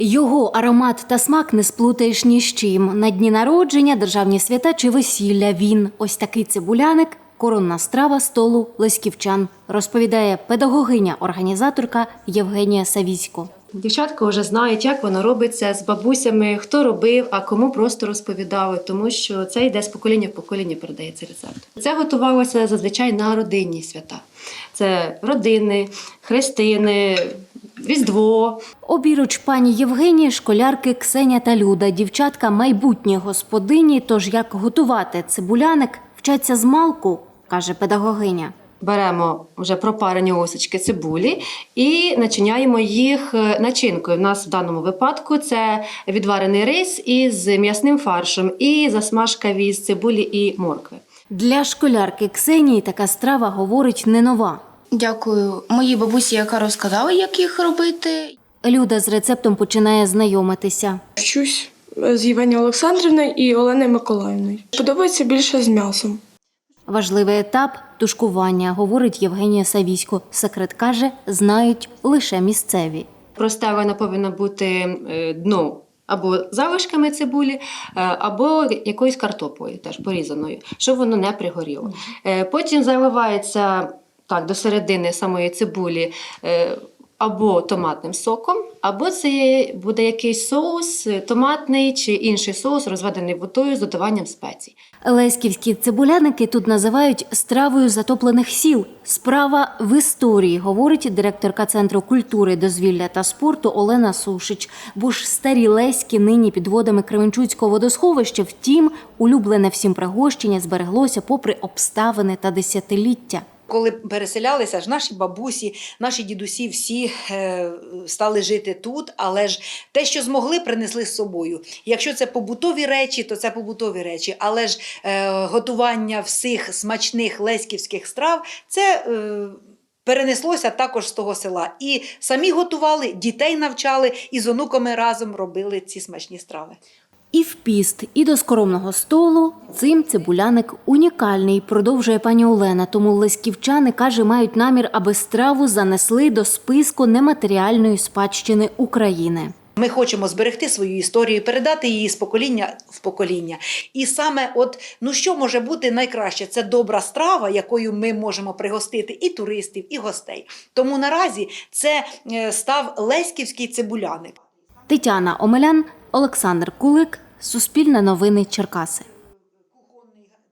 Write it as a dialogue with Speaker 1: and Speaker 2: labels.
Speaker 1: Його аромат та смак не сплутаєш ні з чим. На дні народження, державні свята чи весілля. Він ось такий цибуляник, коронна страва столу леськівчан, розповідає педагогиня-організаторка Євгенія Савісько.
Speaker 2: Дівчатка вже знають, як воно робиться з бабусями, хто робив, а кому просто розповідали, тому що це йде з покоління в покоління, передається рецепт. Це готувалося зазвичай на родинні свята. Це родини, хрестини, різдво.
Speaker 1: Обіруч пані Євгенії, школярки Ксеня та Люда, дівчатка майбутні господині. Тож як готувати цибуляник, вчаться з малку, каже педагогиня.
Speaker 2: Беремо вже пропарені осочки цибулі і начиняємо їх е, начинкою. У нас в даному випадку це відварений рис із м'ясним фаршем і засмажка від цибулі і моркви.
Speaker 1: Для школярки Ксенії така страва говорить не нова.
Speaker 3: Дякую моїй бабусі, яка розказала, як їх робити.
Speaker 1: Люда з рецептом починає знайомитися.
Speaker 4: Вчусь з Євгенією Олександрівною і Оленою Миколаївною. Подобається більше з м'ясом.
Speaker 1: Важливий етап тушкування, говорить Євгенія Савісько. Секрет каже, знають лише місцеві.
Speaker 2: Проставлено повинно бути е, дно або залишками цибулі, е, або якоюсь картоплею, теж порізаною, щоб воно не пригоріло. Е, Потім заливається так, до середини самої цибулі. е, Або томатним соком, або це буде якийсь соус томатний чи інший соус, розведений водою з додаванням спецій.
Speaker 1: Леськівські цибуляники тут називають стравою затоплених сіл. Справа в історії, говорить директорка Центру культури, дозвілля та спорту Олена Сушич. Бо ж старі леськи нині під водами Кременчуцького водосховища, втім, улюблене всім пригощення збереглося попри обставини та десятиліття.
Speaker 5: Коли переселялися ж наші бабусі, наші дідусі всі е, стали жити тут, але ж те, що змогли, принесли з собою. Якщо це побутові речі, то це побутові речі. Але ж е, готування всіх смачних леськівських страв це. Е, Перенеслося також з того села. І самі готували, дітей навчали, і з онуками разом робили ці смачні страви.
Speaker 1: І в піст, і до скоромного столу цим цибуляник унікальний, продовжує пані Олена. Тому леськівчани каже, мають намір, аби страву занесли до списку нематеріальної спадщини України.
Speaker 5: Ми хочемо зберегти свою історію, передати її з покоління в покоління. І саме, от ну що може бути найкраще? Це добра страва, якою ми можемо пригостити і туристів, і гостей. Тому наразі це е, став Леськівський цибуляник.
Speaker 1: Тетяна Омелян, Олександр Кулик, Суспільне новини Черкаси.